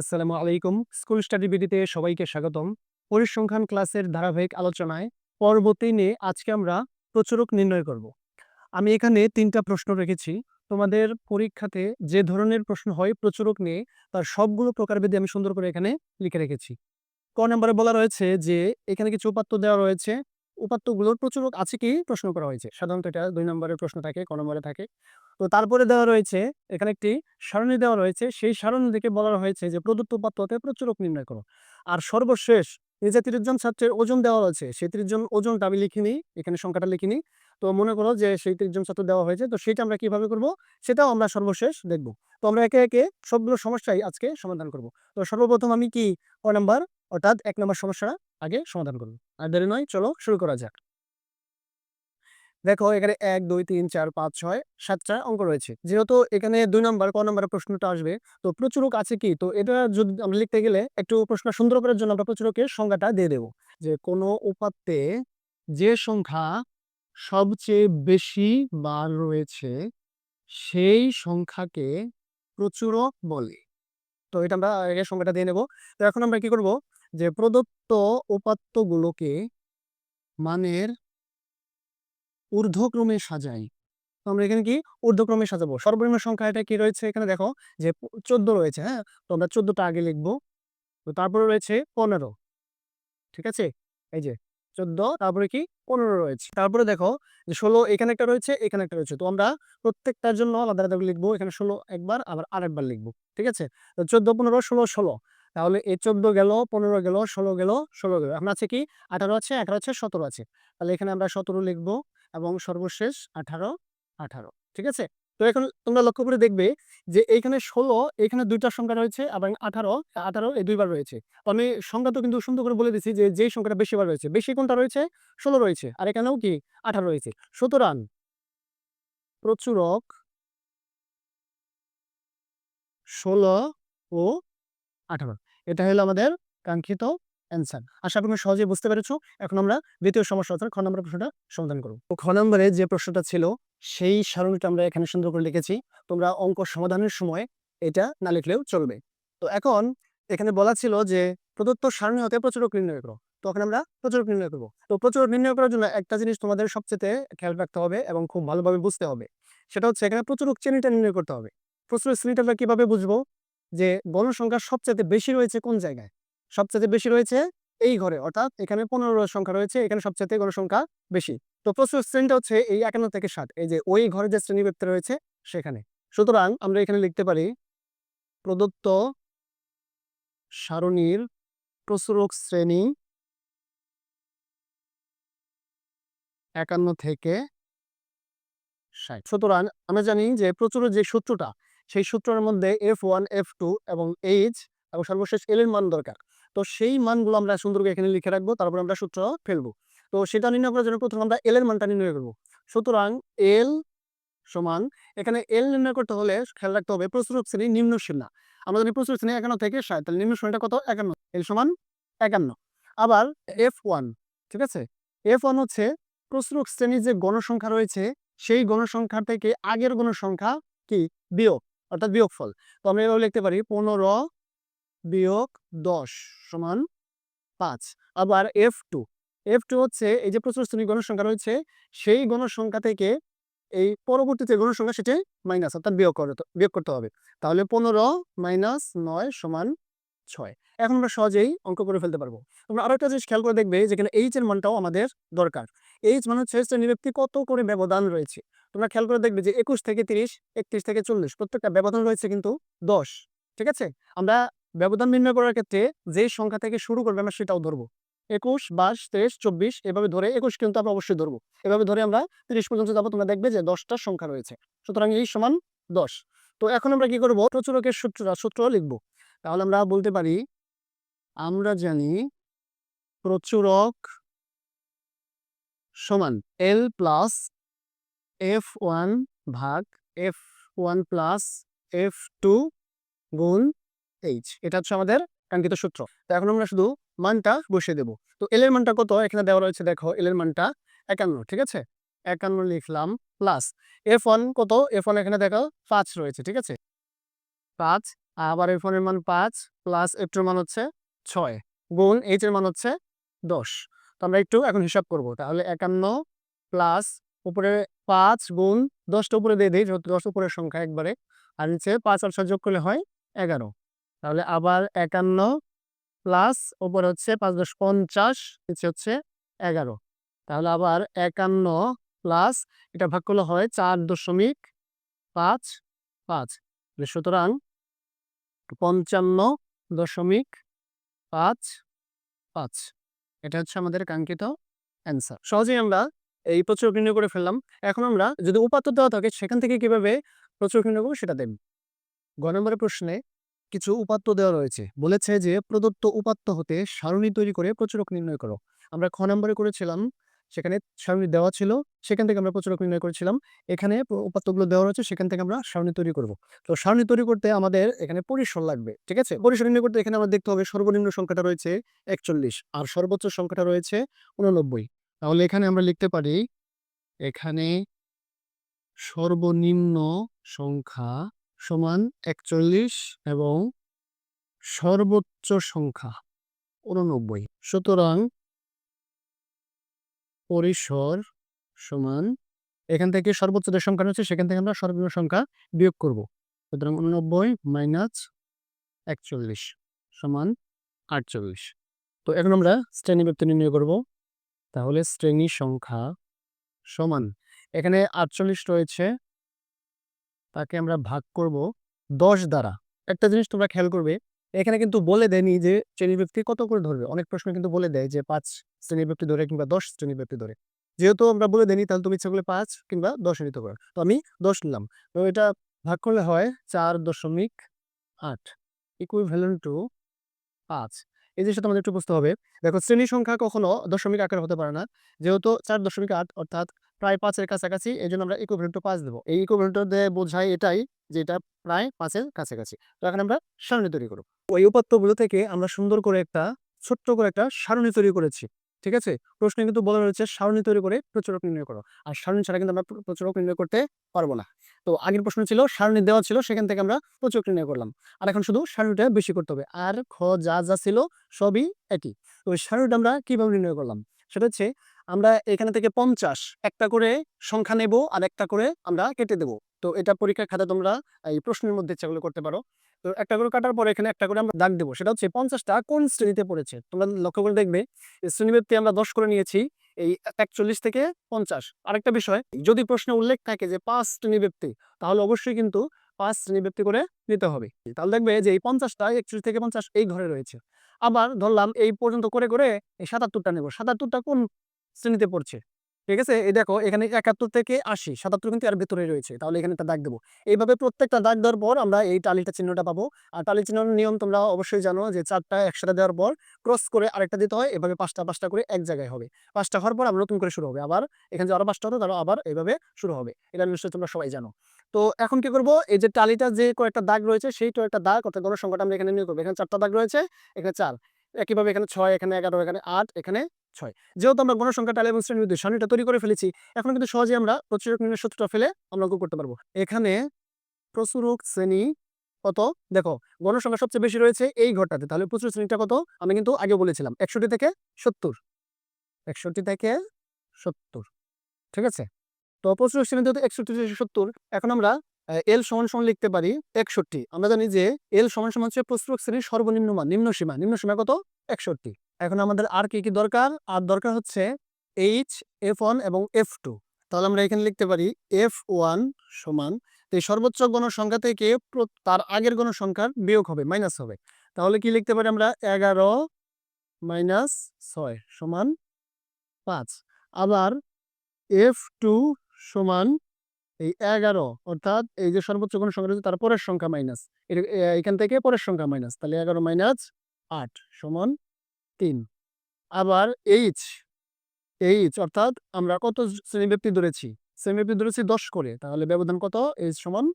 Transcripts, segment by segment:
আসসালামু আলাইকুম। School study বিডিতে সবাইকে স্বাগতম। পরিসংখ্যান ক্লাসের ধারাবাহিক আলোচনায় পর্ব তিনে আজকে আমরা প্রচুরক নির্ণয় করব। আমি এখানে তিনটা প্রশ্ন রেখেছি। তোমাদের পরীক্ষাতে যে ধরনের প্রশ্ন হয় প্রচুরক নিয়ে, তার সবগুলো প্রকারভেদে আমি সুন্দর করে এখানে লিখে রেখেছি। ক নম্বরে বলা রয়েছে যে, এখানে কিছু উপাত্ত দেওয়া রয়েছে? উপাত্তগুলোর প্রচুরক আছে কি? প্রশ্ন করা হয়েছে। সাধারণত এটা দুই নম্বরের প্রশ্ন থাকে, ক নম্বরে থাকে। তো তারপরে দেওয়া রয়েছে, এখানে একটি সারণী দেওয়া রয়েছে। সেই সারণী থেকে বলা হয়েছে যে, প্রদত্ত উপাত্ত হতে প্রচুরক নির্ণয় করো। আর সর্বশেষ এই যে তিরিশ জন ছাত্রের ওজন দেওয়া রয়েছে, সেই তিরিশ জন ওজনটা আমি লিখিনি, এখানে সংখ্যাটা লিখিনি। তো মনে করো যে, সেই তিরিশ জন ছাত্র দেওয়া হয়েছে, তো সেটা আমরা কীভাবে করব? সেটাও আমরা সর্বশেষ দেখব। তো আমরা একে একে সবগুলো সমস্যাই আজকে সমাধান করব। তো সর্বপ্রথম আমি কি? ক নাম্বার, অর্থাৎ এক নম্বর সমস্যা আগে সমাধান করব। আর দেরি নয়, চলো শুরু করা যাক। দেখো এখানে এক, দুই, তিন, চার, পাঁচ, ছয়, সাতটা অঙ্ক রয়েছে। যেহেতু এখানে দুই নম্বর, ক নম্বরের প্রশ্নটা আসবে, তো প্রচুরক আছে কি? তো এটা যদি আমরা লিখতে গেলে একটু প্রশ্ন সুন্দর করার জন্য আমরা প্রচুরকের সংখ্যাটা দিয়ে দেব। যে কোনো উপাত্তে যে সংখ্যা সবচেয়ে বেশি বার রয়েছে, সেই সংখ্যাকে প্রচুরক বলে। তো এটা আমরা সংখ্যাটা দিয়ে নেব। তো এখন আমরা কি করব? যে প্রদত্ত উপাত্তগুলোকে মানের ঊর্ধ্বক্রমে সাজাই। আমরা এখানে কি? ঊর্ধ্বক্রমে সাজাবো। সর্বনিম্ন সংখ্যা এটা কি রয়েছে? এখানে দেখো যে চোদ্দ রয়েছে হ্যাঁ? তো আমরা চোদ্দটা আগে লিখব। তো তারপরে রয়েছে পনেরো। ঠিক আছে? এই যে চোদ্দ, তারপরে কি? পনেরো রয়েছে। তারপরে দেখো যে ষোলো এখানে একটা রয়েছে, এখানে একটা রয়েছে। তো আমরা প্রত্যেকটার জন্য আলাদা আলাদা লিখব। এখানে ষোলো একবার, আবার আরেকবার লিখব। ঠিক আছে? তো চোদ্দ, পনেরো, ষোলো ষোলো। তাহলে এই চোদ্দ গেল, পনেরো গেল, ষোলো গেল ষোলো গেল। এখন আছে কি? আঠারো আছে আঠারো আছে, সতেরো আছে। তাহলে এখানে আমরা সতেরো লিখব এবং সর্বশেষ আঠারো আঠারো। ঠিক আছে? তো এখন তোমরা লক্ষ্য করে দেখবে যে এইখানে ষোলো এখানে দুইটা সংখ্যা রয়েছে এবং আঠারো আঠারো এই দুইবার রয়েছে। আমি সংখ্যা তো কিন্তু সুন্দর করে বলে দিচ্ছি যে যেই সংখ্যাটা বেশিবার রয়েছে। বেশি কোনটা রয়েছে? ষোলো রয়েছে। আর এখানেও কি? আঠারো রয়েছে। সুতরাং প্রচুরক ষোলো ও আঠারো। এটা হলো আমাদের কাঙ্ক্ষিত অ্যান্সার। আশা করি সহজে বুঝতে পেরেছ। এখন আমরা দ্বিতীয় সমস্যা খ নম্বর প্রশ্নটা সমাধান করব। খ নম্বরে যে প্রশ্নটা ছিল, সেই সারণীটা আমরা এখানে সুন্দর করে লিখেছি। তোমরা অঙ্ক সমাধানের সময় এটা না লিখলেও চলবে। তো এখন এখানে বলা ছিল যে, প্রদত্ত সারণী হতে প্রচুরক নির্ণয় করো। তখন আমরা প্রচুরক নির্ণয় করব। তো প্রচুরক নির্ণয় করার জন্য একটা জিনিস তোমাদের সবচেয়ে খেয়াল রাখতে হবে এবং খুব ভালোভাবে বুঝতে হবে। সেটা হচ্ছে এখানে প্রচুরক শ্রেণীটা নির্ণয় করতে হবে। প্রচুর শ্রেণীটা কীভাবে বুঝব? যে গণসংখ্যা সবচেয়ে বেশি রয়েছে কোন জায়গায়? সবচেয়ে বেশি রয়েছে এই ঘরে, অর্থাৎ এখানে পনেরো সংখ্যা রয়েছে, এখানে সবচেয়ে গণসংখ্যা বেশি। তো প্রচুর শ্রেণীটা হচ্ছে এই একান্ন থেকে ষাট, এই যে ওই ঘরে যে শ্রেণি ব্যক্তি রয়েছে সেখানে। সুতরাং আমরা এখানে লিখতে পারি প্রদত্ত সারণীর প্রচুরক শ্রেণি একান্ন থেকে ষাট। সুতরাং আমরা জানি যে প্রচুর যে সূত্রটা সেই সূত্রের মধ্যে এফ ওয়ান এফ টু এবং এইচ এবং সর্বশেষ এল এর মান দরকার। তো সেই মানগুলো আমরা সুন্দর করে এখানে লিখে রাখব, তারপর আমরা সূত্র ফেলব। তো সেটা নির্ণয় করার জন্য প্রথমে আমরা এল এর মানটা নির্ণয় করব। সুতরাং এল সমান, এখানে এল নির্ণয় করতে হলে খেয়াল রাখতে হবে প্রচুর শ্রেণি নিম্ন সীমা। আমরা জানি প্রচুর শ্রেণি একান্ন থেকে ষাট, তাহলে নিম্ন শ্রেণীটা কত? একান্ন। এল সমান একান্ন। আবার এফ ওয়ান ঠিক আছে? এফ ওয়ান হচ্ছে প্রচুর শ্রেণির যে গণসংখ্যা রয়েছে, সেই গণসংখ্যা থেকে আগের গণসংখ্যা কি? বিয়োগ। অর্থাৎ বিয়োগফল। তো আমরা এভাবে লিখতে পারি পনেরো বিয়োগ দশ সমান পাঁচ। আবার এফ টু এফ টু হচ্ছে এই যে প্রচুর শ্রেণি গণসংখ্যা রয়েছে, সেই গণসংখ্যা থেকে এই পরবর্তীতে গণসংখ্যা সেটি মাইনাস অর্থাৎ বিয়োগ করতে বিয়োগ করতে হবে। তাহলে পনেরো মাইনাস নয় সমান ছয়। এখন আমরা সহজেই অঙ্ক করে ফেলতে পারব। তোমরা আরও একটা জিনিস খেয়াল করে দেখবে যেখানে এইচ এর মানটাও আমাদের দরকার। এইচ মানে হচ্ছে শ্রেণি ব্যক্তি কত করে ব্যবধান রয়েছে। তোমরা খেয়াল করে দেখবে যে একুশ থেকে তিরিশ, একত্রিশ থেকে চল্লিশ প্রত্যেকটা ব্যবধান রয়েছে কিন্তু দশ, ঠিক আছে? আমরা ব্যবধান নির্ণয় করার ক্ষেত্রে যে সংখ্যা থেকে শুরু করবে আমরা সেটাও ধরবো। একুশ, বাইশ, তেইশ, চব্বিশ এভাবে ধরে একুশ কিন্তু আমরা অবশ্যই ধরবো। এভাবে ধরে আমরা তিরিশ পর্যন্ত যাব, তোমরা দেখবে যে দশটা সংখ্যা রয়েছে। সুতরাং এই সমান দশ। তো এখন আমরা কি করব? প্রচুরকের সূত্র সূত্র লিখব। তাহলে আমরা বলতে পারি, আমরা জানি প্রচুরক সমান এল প্লাস এফ ওয়ান ভাগ F one plus F two গুণ এইচ। এটা হচ্ছে আমাদের কাঙ্ক্ষিত সূত্র। তো এখন আমরা শুধু মানটা বসিয়ে দেব। তো এল মানটা কত? এখানে দেওয়া রয়েছে, দেখো এল মানটা একান্ন, ঠিক আছে? একান্ন লিখলাম প্লাস এফ ওয়ান কত? এফ ওয়ান এখানে দেখো, পাঁচ রয়েছে, ঠিক আছে? পাঁচ, আবার এফ ওয়ানের মান পাঁচ প্লাস এফ টুর মান হচ্ছে ছয় গুণ এইচ এর মান হচ্ছে দশ। তো আমরা একটু এখন হিসাব করব। তাহলে একান্ন প্লাস উপরে পাঁচ গুণ দশটা উপরে দিয়ে দিই, যেহেতু দশ উপরের সংখ্যা একবারে। আর নিচে পাঁচ আর ছয় যোগ করলে হয় এগারো। তাহলে আবার একান্ন প্লাস উপরে হচ্ছে পাঁচ দশ পঞ্চাশ, নিচে হচ্ছে এগারো। তাহলে আবার একান্ন প্লাস এটা ভাগ করলে হয় চার দশমিক পাঁচ পাঁচ। সুতরাং পঞ্চান্ন দশমিক পাঁচ পাঁচ। এটা হচ্ছে আমাদের কাঙ্ক্ষিত অ্যান্সার সহজেই আমরা এই প্রচুর নির্ণয় করে ফেললাম। এখন আমরা যদি উপাত্ত দেওয়া থাকে, সেখান থেকে কীভাবে প্রচুর নির্ণয় করব সেটা দেব গ নম্বরের প্রশ্নে কিছু উপাত্ত দেওয়া রয়েছে। বলেছে যে, প্রদত্ত উপাত্ত হতে সারণী তৈরি করে প্রচুরক নির্ণয় করো। আমরা খ নম্বরে করেছিলাম, সেখানে সারণী দেওয়া ছিল, সেখান থেকে আমরা প্রচুরক নির্ণয় করেছিলাম। এখানে উপাত্তগুলো দেওয়া রয়েছে, সেখান থেকে আমরা সারণী তৈরি করব। তো সারণী তৈরি করতে আমাদের এখানে পরিসর লাগবে, ঠিক আছে? পরিসর নির্ণয় করতে এখানে আমরা দেখতে হবে সর্বনিম্ন সংখ্যাটা রয়েছে একচল্লিশ, আর সর্বোচ্চ সংখ্যাটা রয়েছে উননব্বই। তাহলে এখানে আমরা লিখতে পারি, এখানে সর্বনিম্ন সংখ্যা সমান একচল্লিশ এবং সর্বোচ্চ সংখ্যা উননব্বই সুতরাং পরিসর সমান, এখান থেকে সর্বোচ্চ যে সংখ্যা রয়েছে, সেখান থেকে আমরা সর্বনিম্ন সংখ্যা বিয়োগ করব। সুতরাং উননব্বই মাইনাস একচল্লিশ সমান আটচল্লিশ। তো এখন আমরা শ্রেণি ব্যক্তি নির্ণয় করব। তাহলে শ্রেণি সংখ্যা সমান। এখানে আটচল্লিশ রয়েছে। তাকে আমরা ভাগ করব দশ দ্বারা। একটা জিনিস তোমরা খেয়াল করবে, এখানে কিন্তু বলে দেয়নি যে শ্রেণি ব্যক্তি কত করে ধরবে। অনেক প্রশ্ন কিন্তু বলে দেয় যে পাঁচ শ্রেণি ব্যক্তি ধরে কিংবা দশ শ্রেণি ব্যক্তি ধরে। যেহেতু আমরা বলে দেয়নি, তাহলে তুমি ইচ্ছা করলে পাঁচ কিংবা দশ নিতে পারো। তো আমি দশ নিলাম। তো এটা ভাগ করলে হয় চার দশমিক আট ইকুইভ্যালেন্ট টু পাঁচ। এই জিনিসটা তোমাদের একটু বুঝতে হবে। দেখো শ্রেণি সংখ্যা কখনো দশমিক আকার হতে পারে না। যেহেতু চার দশমিক আট, অর্থাৎ প্রায় পাঁচের কাছাকাছি এই জন্য আমরা ইকুইভ্যালেন্ট টু পাঁচ দেবো। এই ইকুইভ্যালেন্ট দিয়ে বোঝায় এটাই যে এটা প্রায় পাঁচের কাছাকাছি। তো এখন আমরা সারণী তৈরি করব। ওই উপাত্তগুলো থেকে আমরা সুন্দর করে একটা, ছোট্ট করে একটা সারণী তৈরি করেছি। ঠিক আছে? প্রশ্নে কিন্তু বলা রয়েছে, সারণী তৈরি করে প্রচুরক নির্ণয় করো। আর সারণী ছাড়া কিন্তু আমরা প্র- প্রচুরক নির্ণয় করতে পারব না। তো আগের প্রশ্ন ছিল, সারণী দেওয়া ছিল, সেখান থেকে আমরা প্রচুরক নির্ণয় করলাম। আর এখন শুধু সারণীটা বেশি করতে হবে। আর খ, যা যা ছিল সবই একই। তো সারণীটা আমরা কীভাবে নির্ণয় করলাম? সেটা হচ্ছে, আমরা এখানে থেকে পঞ্চাশ, একটা করে সংখ্যা নেব আর একটা করে আমরা কেটে দেব। তো এটা পরীক্ষার খাতা তোমরা এই প্রশ্নের মধ্যে ইচ্ছাগুলো করতে পারো। তো একটা করে কাটার পরে এখানে একটা করে আমরা দাগ দেবো। সেটা হচ্ছে পঞ্চাশটা কোন শ্রেণীতে পড়েছে? তোমরা লক্ষ্য করে দেখবে শ্রেণীব্যক্তি আমরা দশ করে নিয়েছি, এই একচল্লিশ থেকে পঞ্চাশ। আরেকটা বিষয়, যদি প্রশ্নে উল্লেখ থাকে যে পাঁচ শ্রেণি ব্যক্তি তাহলে অবশ্যই কিন্তু পাঁচ শ্রেণি ব্যক্তি করে নিতে হবে। তাহলে দেখবে যে এই পঞ্চাশটা একচল্লিশ থেকে পঞ্চাশ এই ঘরে রয়েছে। আবার ধরলাম এই পর্যন্ত করে করে এই সাতাত্তরটা নেব। সাতাত্তরটা কোন শ্রেণীতে পড়ছে? ঠিক আছে? এই দেখো, এখানে একাত্তর থেকে আশি, সাতাত্তর কিন্তু এর ভেতরে রয়েছে। তাহলে এখানে একটা দাগ দেবো। এইভাবে প্রত্যেকটা দাগ দেওয়ার পর আমরা এই টালিটা চিহ্নটা পাবো। আর টালি চিহ্নের নিয়ম তোমরা অবশ্যই জানো যে চারটা একসাথে দেওয়ার পর ক্রস করে আরেকটা দিতে হয়। এভাবে পাঁচটা পাঁচটা করে এক জায়গায় হবে। পাঁচটা হওয়ার পর আবার নতুন করে শুরু হবে। আবার এখানে যে আরও পাঁচটা হতো তারও আবার এইভাবে শুরু হবে। এটা নিশ্চয়ই তোমরা সবাই জানো। তো এখন কি করব? এই যে টালিটা যে কয়েকটা দাগ রয়েছে, সেই কয়েকটা দাগ অর্থাৎ গণসংখ্যাটা আমরা এখানে নিয়ে করব। এখানে চারটা দাগ রয়েছে, এখানে চার। একইভাবে এখানে ছয়, এখানে এগারো, এখানে আট, এখানে ছয়। যেহেতু আমরা গণসংখ্যা টালি এবং শ্রেণি বিদ্যুৎ সারণীটা তৈরি করে ফেলেছি, এখন কিন্তু সহজে আমরা প্রচুরক নির্ণয় সূত্রটা ফেলে আমরা অঙ্ক করতে পারব। এখানে প্রচুরক শ্রেণি কত? দেখো, গণসংখ্যা সবচেয়ে বেশি রয়েছে এই ঘরটাতে। তাহলে প্রচুর শ্রেণীটা কত? আমি কিন্তু আগে বলেছিলাম, একষট্টি থেকে সত্তর। একষট্টি থেকে সত্তর। ঠিক আছে? তো প্রচুর শ্রেণীতে তো একষট্টি থেকে সত্তর। এখন আমরা এল সমান সমান লিখতে পারি একষট্টি। আমরা জানি যে এল সমান সমান হচ্ছে প্রচুরক শ্রেণির সর্বনিম্ন মান, নিম্ন সীমা। নিম্ন সীমা কত? একষট্টি। এখন আমাদের আর কি কি দরকার? আর দরকার হচ্ছে এইচ এফ ওয়ান এবং এফ টু তাহলে আমরা এখানে লিখতে পারি এফ ওয়ান সমান এই সর্বোচ্চ গণসংখ্যা থেকে তার আগের গণসংখ্যার বিয়োগ হবে মাইনাস হবে। তাহলে কি লিখতে পারি আমরা? এগারো মাইনাস ছয় সমান পাঁচ। আবার এফ টু সমান এই এগারো অর্থাৎ এই যে সর্বোচ্চ গণসংখ্যা রয়েছে, তার পরের সংখ্যা মাইনাস এখান থেকে পরের সংখ্যা মাইনাস তাহলে এগারো মাইনাস আট সমান তিন। আবার এইচ এইচ অর্থাৎ আমরা কত শ্রেণি ব্যক্তি ধরেছি? শ্রেণি ব্যক্তি ধরেছি দশ করে। তাহলে ব্যবধান কত? এইচ সমান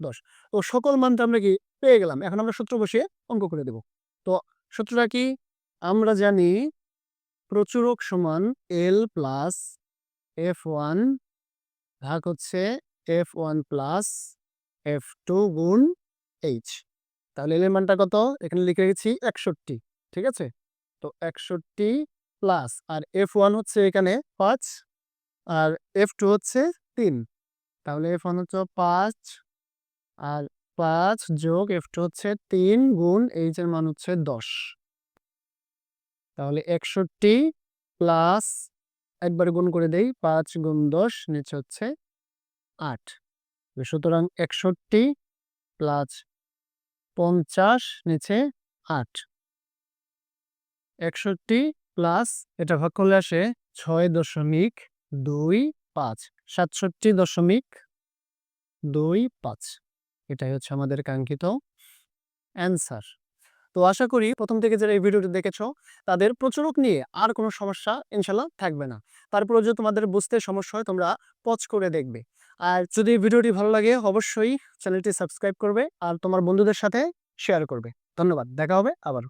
দশ। তো সকল মানটা আমরা কি পেয়ে গেলাম? এখন আমরা সূত্র বসিয়ে অঙ্ক করে দেব। তো সূত্রটা কি? আমরা জানি প্রচুরক সমান এল প্লাস এফ ওয়ান ভাগ হচ্ছে F one plus F two গুণ এইচ তাহলে এল এর মানটা কত? এখানে লিখে রেখেছি একষট্টি, ঠিক আছে? তো একষট্টি প্লাস আর এফ ওয়ান হচ্ছে এখানে পাঁচ, আর এফ টু হচ্ছে তিন। তাহলে এফ ওয়ান হচ্ছে পাঁচ, আর পাঁচ যোগ এফ টু হচ্ছে তিন গুণ এইচ এর মান হচ্ছে দশ। তাহলে একষট্টি প্লাস একবার গুণ করে দেই, পাঁচ গুণ দশ, নিচে হচ্ছে আট। সুতরাং একষট্টি প্লাস পঞ্চাশ, নিচে আট। একষট্টি প্লাস এটা ভাগ করলে আসে ছয় দশমিক দুই পাঁচ। সাতষট্টি দশমিক দুই পাঁচ। এটাই হচ্ছে আমাদের কাঙ্ক্ষিত অ্যান্সার। তো আশা করি প্রথম থেকে যারা এই ভিডিওটি দেখেছ, তাদের প্রচুরক নিয়ে আর কোনো সমস্যা ইনশাল্লাহ থাকবে না। তারপরে যদি তোমাদের বুঝতে সমস্যা হয়, তোমরা পচ করে দেখবে। আর যদি ভিডিওটি ভালো লাগে, অবশ্যই চ্যানেলটি সাবস্ক্রাইব করবে আর তোমার বন্ধুদের সাথে শেয়ার করবে। ধন্যবাদ, দেখা হবে আবার